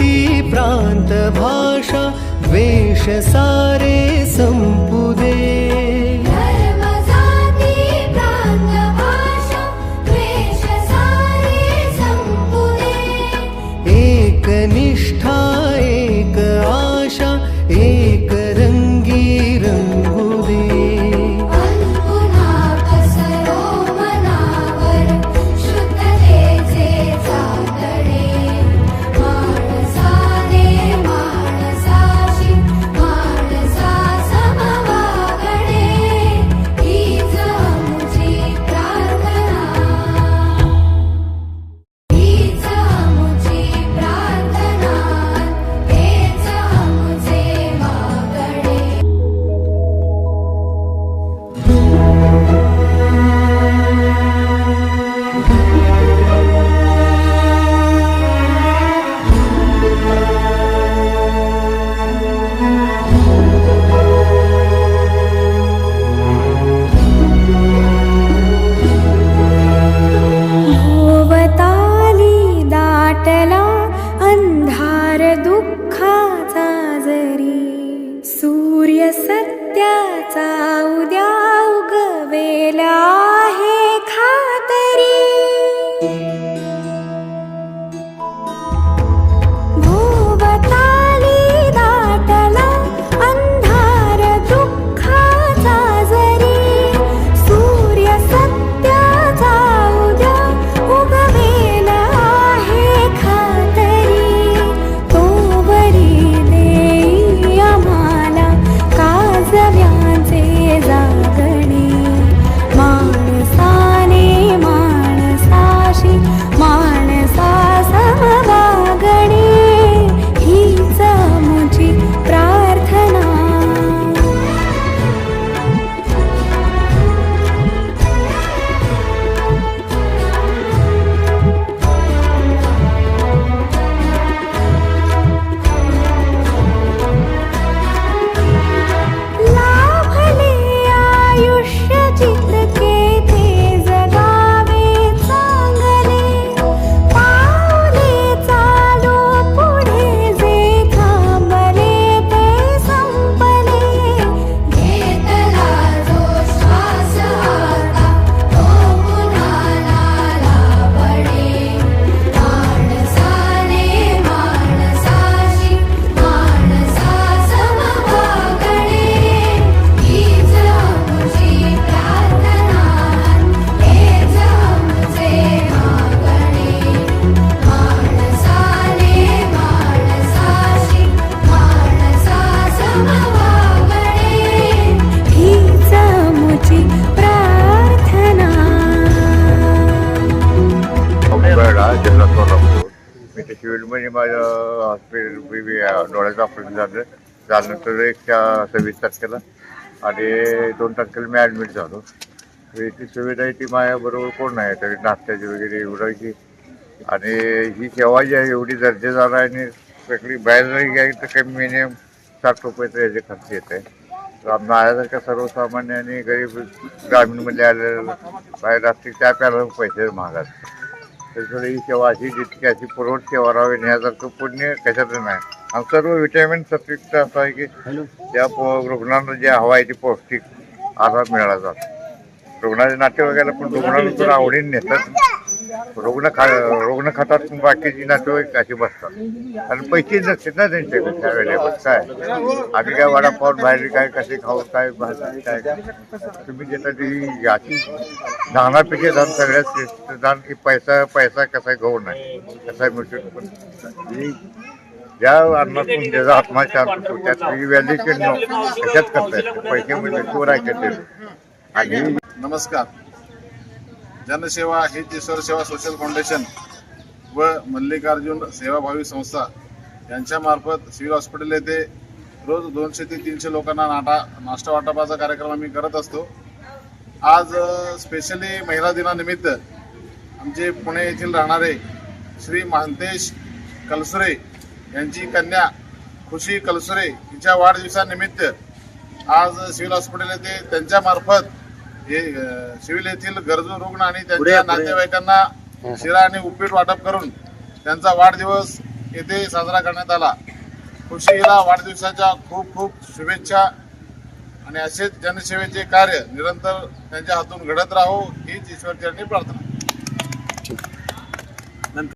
जाती प्रांत भाषा द्वेष सारे संपुदे बेळा जिल्हा सोलापूर मी ते म्हणजे सिव्हिलमध्ये माझं हॉस्पिटल डोळ्याचं ऑपरेशन झालं. त्यानंतर एक त्या सव्वीस तारखेला आणि दोन तारखेला मी ॲडमिट झालो. तर ती सुविधा आहे ती माझ्याबरोबर कोण नाही. तरी नाश्त्याची वगैरे एवढायची आणि ही सेवा जी आहे एवढी दर्जेदार आहे आणि सगळी बाहेर जरी गेली तर कमी मिनिमम साठ रुपये तर याचे खर्च येत आहे. तर माझ्यासारख्या सर्वसामान्य आणि गरीब ग्रामीणमध्ये आलेलं बाहेर असतील त्या प्याला पैसे महागात त्याच्यामुळे ही सेवा अशी जितकी अशी पुरवठ सेवा राहावी ह्यासारखं पुण्य कशाचं नाही. आणि सर्व विटॅमिन सत्युक्त असं आहे की त्या रुग्णांना जे हवं आहे ते पौष्टिक आहार मिळाला जातो. रुग्णाचे नातेवाईकाला पण रुग्णाला आवडीने नेतात रुग्ण खा रुग्ण खातात बाकीची नातेवाईक अशी बसतात. आणि पैसे नसतात ना त्यांच्याकडे त्यावेळेला. काय? आम्ही काय वडापाव बाहेर काय कसे खाऊ काय भाजी काय? तुम्ही देता ती याची दानापेक्षा दान सगळ्यात श्रेष्ठ दान की पैसा पैसा कसा घेऊ नाही कसा मिळतो पण. ज्या अन्नातून ज्याचा आत्मा शांत होतो त्यात व्हॅल्युएशन कशात करता येते? पैसे म्हणजे चोर आहे ते. आणि नमस्कार. जनसेवा हित ईश्वर सेवा सोशल फाउंडेशन व मल्लिकार्जुन सेवाभावी संस्था यांच्यामार्फत सिव्हिल हॉस्पिटल येथे रोज दोनशे ते तीनशे लोकांना नाटा नाश्ता वाटपाचा कार्यक्रम आम्ही करत असतो. आज स्पेशली महिला दिनानिमित्त आमचे पुणे येथील राहणारे श्री महांतेश कलसुरे यांची कन्या खुशी कलसुरे हिच्या वाढदिवसानिमित्त आज सिव्हिल हॉस्पिटल येथे त्यांच्यामार्फत हे सिव्हिल येथील गरजू रुग्ण आणि त्यांच्या नातेवाईकांना शिरा आणि उपीट वाटप करून त्यांचा वाढदिवस येथे साजरा करण्यात आला. खुशीला वाढदिवसाच्या खूप खूप शुभेच्छा आणि असेच जनसेवेचे कार्य निरंतर त्यांच्या हातून घडत राहो हीच ईश्वरचरणी प्रार्थना.